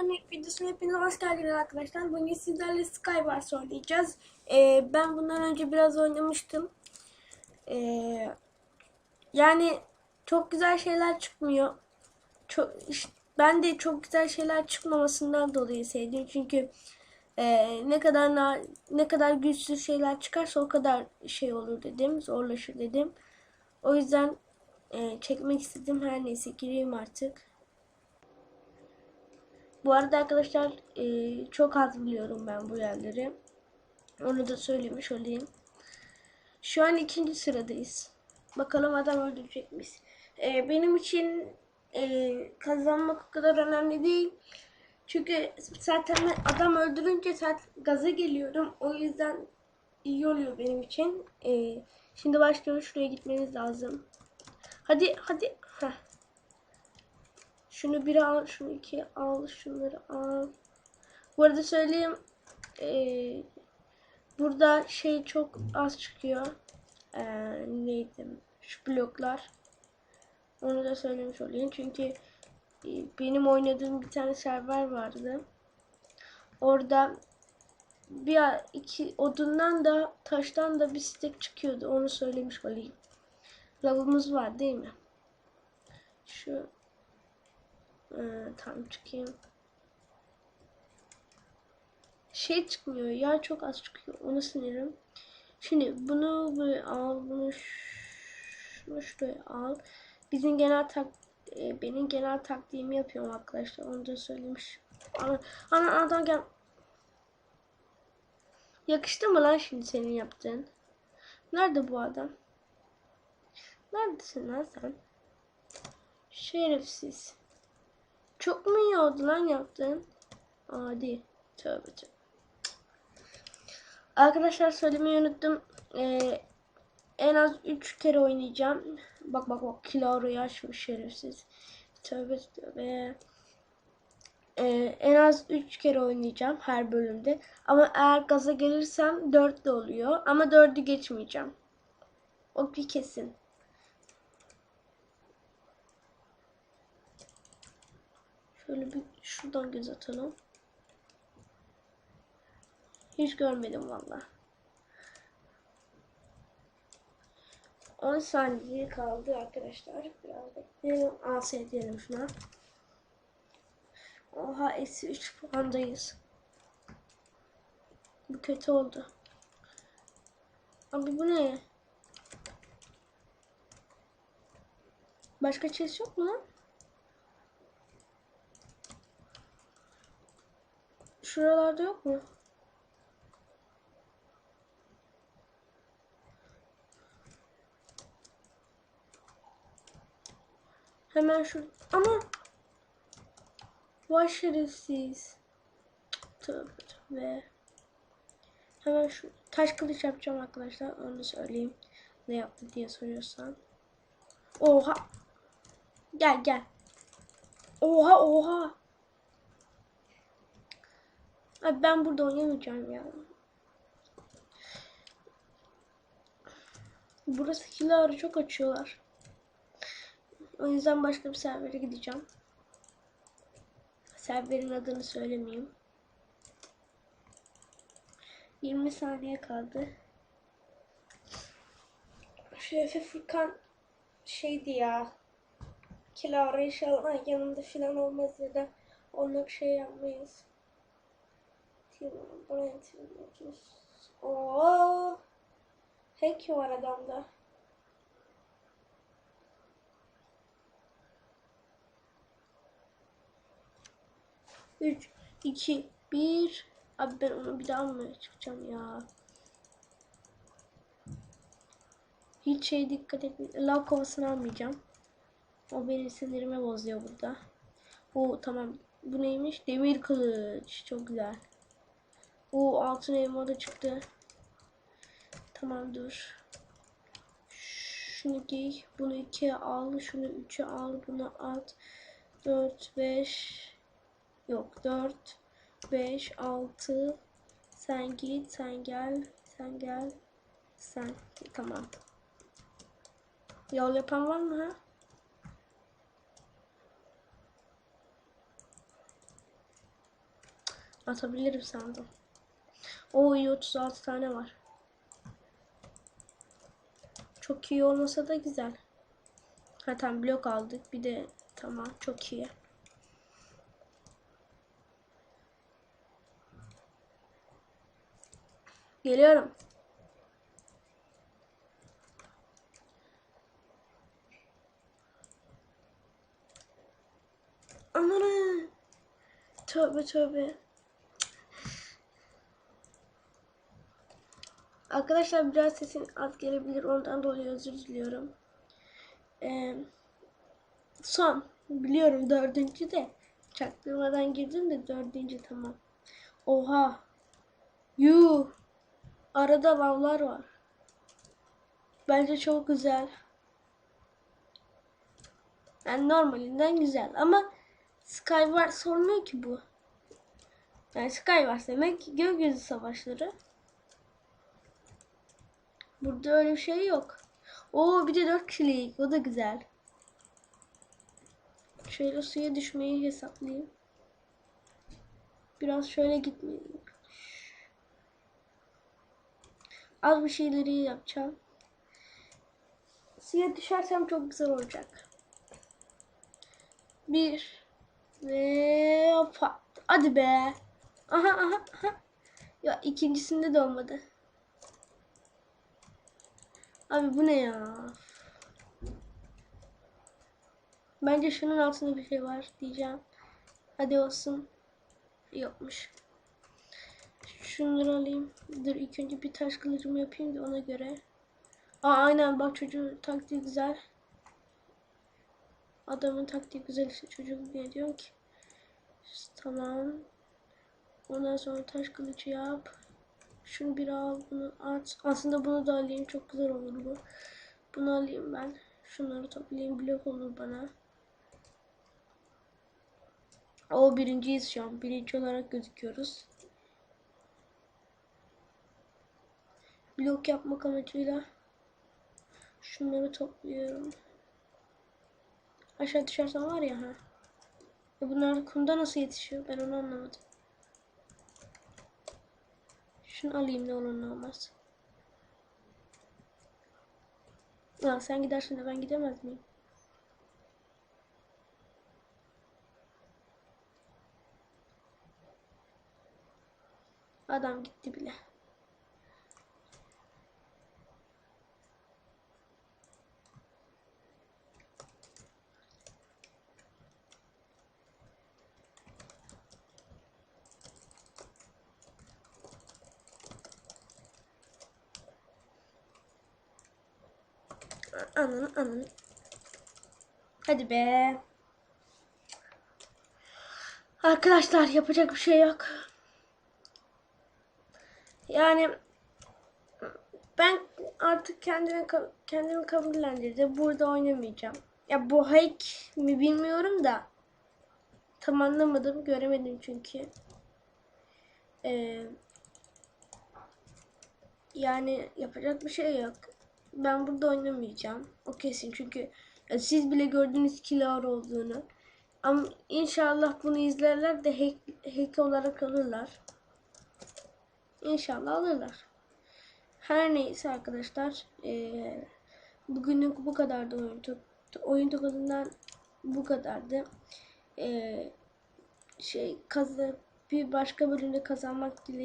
videoların ilk videosuna hepinize hoş geldiniz arkadaşlar. Bugün sizlerle Skywars oynayacağız. Ee, ben bundan önce biraz oynamıştım. Ee, yani çok güzel şeyler çıkmıyor. Çok, işte ben de çok güzel şeyler çıkmamasından dolayı sevdim. Çünkü e, ne kadar ne kadar güçsüz şeyler çıkarsa o kadar şey olur dedim. Zorlaşır dedim. O yüzden e, çekmek istedim. Her neyse gireyim artık. Bu arada arkadaşlar e, çok az biliyorum ben bu yerleri. Onu da söylemiş olayım. Şu an ikinci sıradayız. Bakalım adam öldürecek miyiz? E, benim için e, kazanmak o kadar önemli değil. Çünkü zaten adam öldürünce zaten gaza geliyorum. O yüzden iyi oluyor benim için. E, şimdi başlıyoruz. Şuraya gitmemiz lazım. Hadi hadi. Heh. Şunu bir al, şunu iki al, şunları al. Bu arada söyleyeyim. eee, burada şey çok az çıkıyor. Eee, neydi? Şu bloklar. Onu da söylemiş olayım. Çünkü e, benim oynadığım bir tane server vardı. Orada bir iki odundan da taştan da bir stek çıkıyordu. Onu söylemiş olayım. Lavımız var değil mi? Şu tamam çıkayım. Şey çıkmıyor ya çok az çıkıyor. Onu sinirim. Şimdi bunu böyle al. Bunu şuraya al. Bizim genel tak e, benim genel taktiğimi yapıyorum arkadaşlar. Onu da söylemiş. Ana, ana adam gel. Yakıştı mı lan şimdi senin yaptığın? Nerede bu adam? Neredesin lan sen? Şerefsiz. Çok mu iyi oldu lan yaptın? Adi. Tövbe tövbe. Arkadaşlar söylemeyi unuttum. Ee, en az 3 kere oynayacağım. Bak bak bak Kilaro'yu açmış şerefsiz. Tövbe tövbe. Ee, en az 3 kere oynayacağım her bölümde. Ama eğer gaza gelirsem 4 de oluyor. Ama 4'ü geçmeyeceğim. O bir kesin. Şöyle bir şuradan göz atalım. Hiç görmedim valla. 10 saniye kaldı arkadaşlar. Biraz bekleyelim. AS diyelim şuna. Oha eksi 3 puandayız. Bu kötü oldu. Abi bu ne? Başka chest yok mu lan? Şuralarda yok mu? Hemen şu ama Vay şerefsiz. Tövbe tövbe. Hemen şu taş kılıç yapacağım arkadaşlar. Onu söyleyeyim. Ne yaptı diye soruyorsan. Oha. Gel gel. Oha oha. Abi ben burada oynamayacağım ya. Burası kiları çok açıyorlar. O yüzden başka bir servere gideceğim. Serverin adını söylemeyeyim. 20 saniye kaldı. Şu Efe Furkan şeydi ya. Kilara inşallah yanında falan olmaz ya da bir şey yapmayız. Brent Oo. Hack var adamda. Üç, iki, bir. Abi ben onu bir daha mı çıkacağım ya? Hiç şey dikkat etmeyin. Lav kovasını almayacağım. O benim sinirimi bozuyor burada. Bu tamam. Bu neymiş? Demir kılıç. Çok güzel. O altın elma da çıktı. Tamam dur. Şunu giy. Bunu ikiye al. Şunu üçe al. Bunu at. Dört, beş. Yok dört, beş, altı. Sen git. Sen gel. Sen gel. Sen. Tamam. Yol yapan var mı ha? Atabilirim sandım. O iyi 36 tane var. Çok iyi olmasa da güzel. Ha tamam blok aldık. Bir de tamam çok iyi. Geliyorum. Aman Tövbe tövbe. Arkadaşlar biraz sesin az gelebilir. Ondan dolayı özür diliyorum. Ee, son. Biliyorum dördüncü de. Çaktırmadan girdim de dördüncü tamam. Oha. Yuh. Arada lavlar var. Bence çok güzel. Yani normalinden güzel ama Skywars olmuyor ki bu. Yani Skywars demek gökyüzü savaşları. Burada öyle bir şey yok. Oo bir de 4 kişilik. O da güzel. Şöyle suya düşmeyi hesaplayayım. Biraz şöyle gitmeliyim. Az bir şeyleri yapacağım. Suya düşersem çok güzel olacak. Bir ve pat. Hadi be. Aha aha aha. Ya ikincisinde de olmadı. Abi bu ne ya? Bence şunun altında bir şey var diyeceğim. Hadi olsun. Yokmuş. Şunları alayım. Dur ilk önce bir taş kılıcımı yapayım da ona göre. Aa aynen bak çocuğun taktiği güzel. Adamın taktiği güzel işte çocuk ne diyor ki. Tamam. Ondan sonra taş kılıcı yap. Şunu bir al, bunu at. Aslında bunu da alayım. Çok güzel olur bu. Bunu alayım ben. Şunları toplayayım. Blok olur bana. O birinciyiz şu an. Birinci olarak gözüküyoruz. Blok yapmak amacıyla şunları topluyorum. Aşağı düşersem var ya ha. Ya bunlar kumda nasıl yetişiyor? Ben onu anlamadım. Şunu alayım ne olur ne olmaz. Aa, sen gidersin de ben gidemez miyim? Adam gitti bile. Ananı ananı. Hadi be. Arkadaşlar yapacak bir şey yok. Yani ben artık kendimi kendimi kabullendirdim. Burada oynamayacağım. Ya bu hack mi bilmiyorum da tam anlamadım, göremedim çünkü. Ee, yani yapacak bir şey yok. Ben burada oynamayacağım. O kesin çünkü siz bile gördünüz kilar olduğunu. Ama inşallah bunu izlerler de hack, hack olarak alırlar. İnşallah alırlar. Her neyse arkadaşlar. Ee, bugünlük bu kadardı oyun, oyun tokadından bu kadardı. Ee, şey kazı bir başka bölümde kazanmak dileğiyle.